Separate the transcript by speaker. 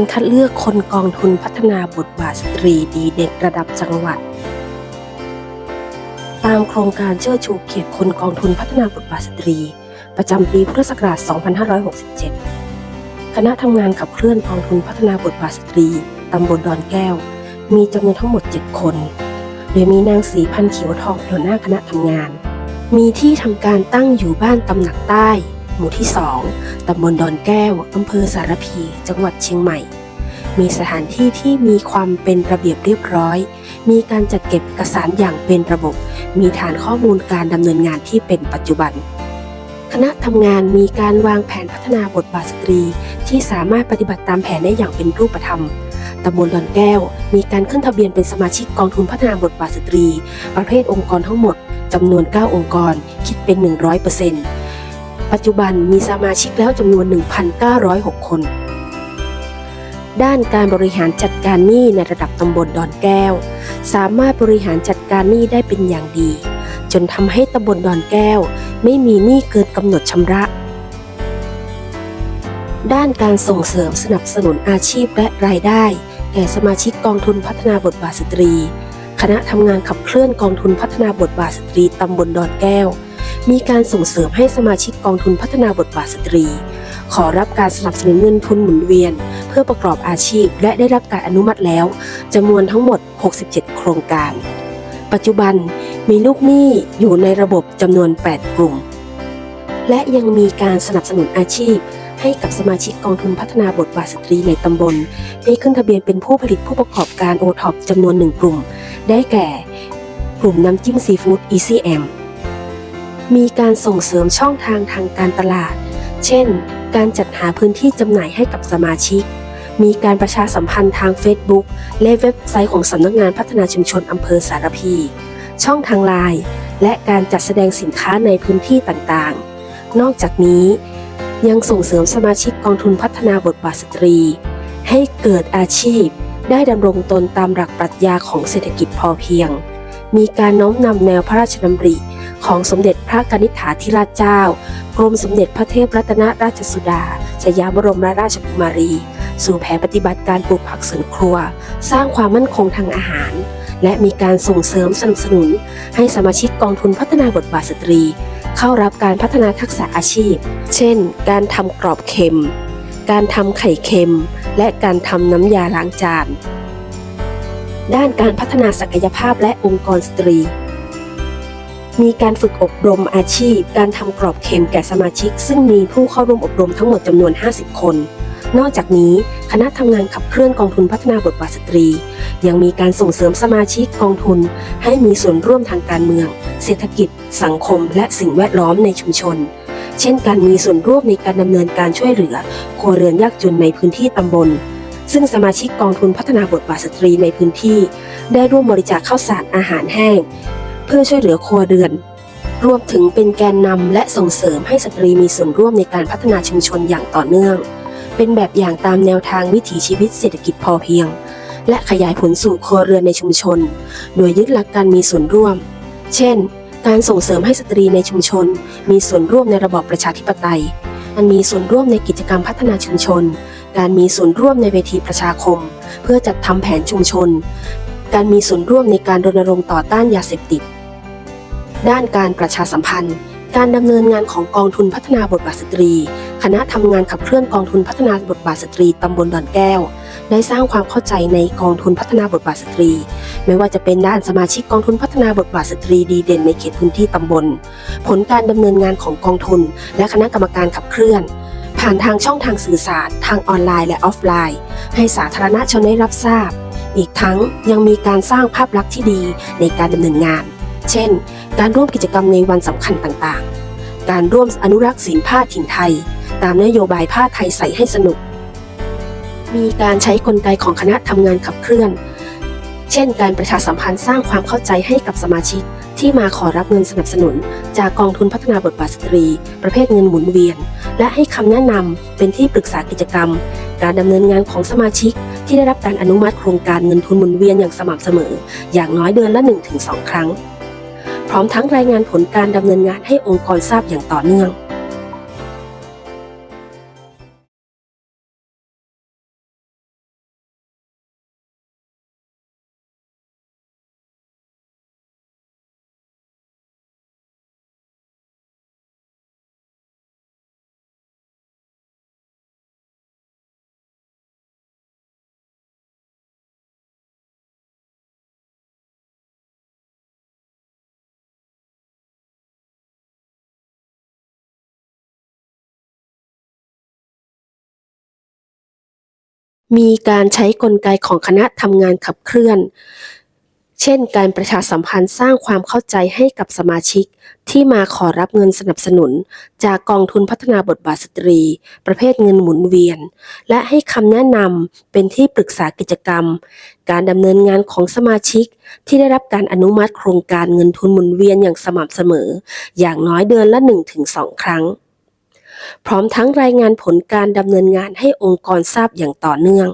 Speaker 1: การคัดเลือกคนกองทุนพัฒนาบทบาทสตรีดีเด่นระดับจังหวัด ตามโครงการเชิดชูเกียรติคนกองทุนพัฒนาบทบาทสตรี ประจำปีพุทธศักราช 2567 คณะทำงานขับเคลื่อนกองทุนพัฒนาบทบาทสตรี ตำบลดอนแก้ว มีจำนวนทั้งหมด 7 คน โดยมีนางศรีพันเขียวทองเป็นหัวหน้าคณะทำงาน มีที่ทำการตั้งอยู่บ้านตำหนักใต้ หมู่ที่ 2ตำบลดอนแก้ว อำเภอสารพี จังหวัดเชียงใหม่ มีสถานที่ที่มีความเป็นระเบียบเรียบร้อย มีการจัดเก็บเอกสารอย่างเป็นระบบ มีฐานข้อมูลการดำเนินงานที่เป็นปัจจุบัน คณะทำงานมีการวางแผนพัฒนาบทบาทสตรี ที่สามารถปฏิบัติตามแผนได้อย่างเป็นรูปธรรมตำบลดอนแก้ว มีการขึ้นทะเบียนเป็นสมาชิกกองทุนพัฒนาบทบาทสตรี ประเภทองค์กรทั้งหมดจำนวน 9 องค์กร คิดเป็น 100% ปัจจุบันมีสมาชิกแล้วจำนวน 1,906 คน ด้านการบริหารจัดการหนี้ในระดับตำบลดอนแก้ว สามารถบริหารจัดการหนี้ได้เป็นอย่างดี จนทำให้ตำบลดอนแก้ว ไม่มีหนี้เกินกำหนดชำระ ด้านการส่งเสริมสนับสนุนอาชีพและรายได้ แก่สมาชิกกองทุนพัฒนาบทบาทสตรี คณะทำงานขับเคลื่อนกองทุนพัฒนาบทบาทสตรีตำบลดอนแก้ว มีการส่งเสริมให้สมาชิกกองทุนพัฒนาบทบาทสตรี ขอรับการสนับสนุนเงินทุนหมุนเวียน เพื่อประกอบอาชีพ และได้รับการอนุมัติแล้วจำนวนทั้งหมด 67 โครงการ ปัจจุบันมีลูกหนี้อยู่ในระบบจำนวน 8 กลุ่ม และยังมีการสนับสนุนอาชีพ ให้กับสมาชิกกองทุนพัฒนาบทบาทสตรีในตำบลให้ขึ้นทะเบียนเป็นผู้ผลิตผู้ประกอบการโอท็อปจำนวนหนึ่งกลุ่ม ได้แก่ กลุ่มน้ำจิ้มซีฟู้ด ECM มีการส่งเสริมช่องทางทางการตลาด เช่น การจัดหาพื้นที่จำหน่ายให้กับสมาชิก มีการประชาสัมพันธ์ทาง Facebook และเว็บไซต์ของสำนักงานพัฒนาชุมชนอำเภอสารพี ช่องทางไลน์และการจัดแสดงสินค้าในพื้นที่ต่างๆ นอกจากนี้ ยังส่งเสริมสมาชิกกองทุนพัฒนาบทบาทสตรี ให้เกิดอาชีพ ได้ดำรงตนตามหลักปรัชญาของเศรษฐกิจพอเพียง มีการน้อมนำแนวพระราชดำริ ของสมเด็จพระกนิษฐาธิราชเจ้ากรมสมเด็จพระเทพรัตนราชสุดาชยาบรมราชกุมารี สู่แผนปฏิบัติการปลูกผักสวนครัว สร้างความมั่นคงทางอาหาร และมีการส่งเสริมสนับสนุน ให้สมาชิกกองทุนพัฒนาบทบาทสตรี เข้ารับการพัฒนาทักษะอาชีพ เช่น การทำกรอบเค็ม การทำไข่เค็ม และการทำน้ำยาล้างจานด้านการพัฒนาศักยภาพและองค์กรสตรี มีการฝึกอบรมอาชีพ การทำกรอบเค็มแก่สมาชิก ซึ่งมีผู้เข้าร่วมอบรมทั้งหมดจำนวน 50 คน นอกจากนี้คณะทำงานขับเคลื่อนกองทุนพัฒนาบทบาทสตรี ยังมีการส่งเสริมสมาชิกกองทุน ให้มีส่วนร่วมทางการเมือง เศรษฐกิจ สังคม และสิ่งแวดล้อมในชุมชน เช่นการมีส่วนร่วมในการดำเนินการช่วยเหลือครัวเรือนยากจนในพื้นที่ตำบลซึ่งสมาชิกกองทุนพัฒนาบทบาทสตรีในพื้นที่ ได้ร่วมบริจาคข้าวสารอาหารแห้ง เพื่อช่วยเหลือครัวเรือน รวมถึงเป็นแกนนำและส่งเสริมให้สตรีมีส่วนร่วมในการพัฒนาชุมชนอย่างต่อเนื่อง เป็นแบบอย่างตามแนวทางวิถีชีวิตเศรษฐกิจพอเพียง และขยายผลสู่ครัวเรือนในชุมชน โดยยึดหลักการมีส่วนร่วม เช่น การส่งเสริมให้สตรีในชุมชน มีส่วนร่วมในระบอบประชาธิปไตยการมีส่วนร่วมในกิจกรรมพัฒนาชุมชน การมีส่วนร่วมในเวทีประชาคม เพื่อจัดทำแผนชุมชน การมีส่วนร่วมในการรณรงค์ต่อต้านยาเสพติด ด้านการประชาสัมพันธ์ การดำเนินงานของกองทุนพัฒนาบทบาทสตรี คณะทำงานขับเคลื่อนกองทุนพัฒนาบทบาทสตรีตำบลดอนแก้ว ได้สร้างความเข้าใจในกองทุนพัฒนาบทบาทสตรี ไม่ว่าจะเป็นด้านสมาชิกกองทุนพัฒนาบทบาทสตรีดีเด่นในเขตพื้นที่ตำบล ผลการดำเนินงานของกองทุน และคณะกรรมการขับเคลื่อนผ่านทางช่องทางสื่อสาร ทางออนไลน์และออฟไลน์ ให้สาธารณชนได้รับทราบ อีกทั้งยังมีการสร้างภาพลักษณ์ที่ดีในการดำเนินงาน เช่น การร่วมกิจกรรมในวันสำคัญต่างๆ การร่วมอนุรักษ์ศิลป์ผ้าถิ่นไทย ตามนโยบายผ้าไทยใส่ให้สนุก มีการใช้กลไกของคณะทำงานขับเคลื่อน เช่น การประชาสัมพันธ์สร้างความเข้าใจให้กับสมาชิกที่มาขอรับเงินสนับสนุน จากกองทุนพัฒนาบทบาทสตรี ประเภทเงินหมุนเวียน และให้คำแนะนำเป็นที่ปรึกษากิจกรรม การดำเนินงานของสมาชิก ที่ได้รับการอนุมัติโครงการเงินทุนหมุนเวียนอย่างสม่ำเสมอ อย่างน้อยเดือนละ 1-2 ครั้ง พร้อมทั้งรายงานผลการดำเนินงานให้องค์กรทราบอย่างต่อเนื่อง มีการใช้กลไกของคณะทำงานขับเคลื่อน เช่น การประชาสัมพันธ์สร้างความเข้าใจให้กับสมาชิก ที่มาขอรับเงินสนับสนุน จากกองทุนพัฒนาบทบาทสตรี ประเภทเงินหมุนเวียน และให้คำแนะนำเป็นที่ปรึกษากิจกรรม การดำเนินงานของสมาชิก ที่ได้รับการอนุมัติโครงการเงินทุนหมุนเวียนอย่างสม่ำเสมอ อย่างน้อยเดือนละ 1-2 ครั้ง พร้อมทั้งรายงานผลการดำเนินงานให้องค์กรทราบอย่างต่อเนื่อง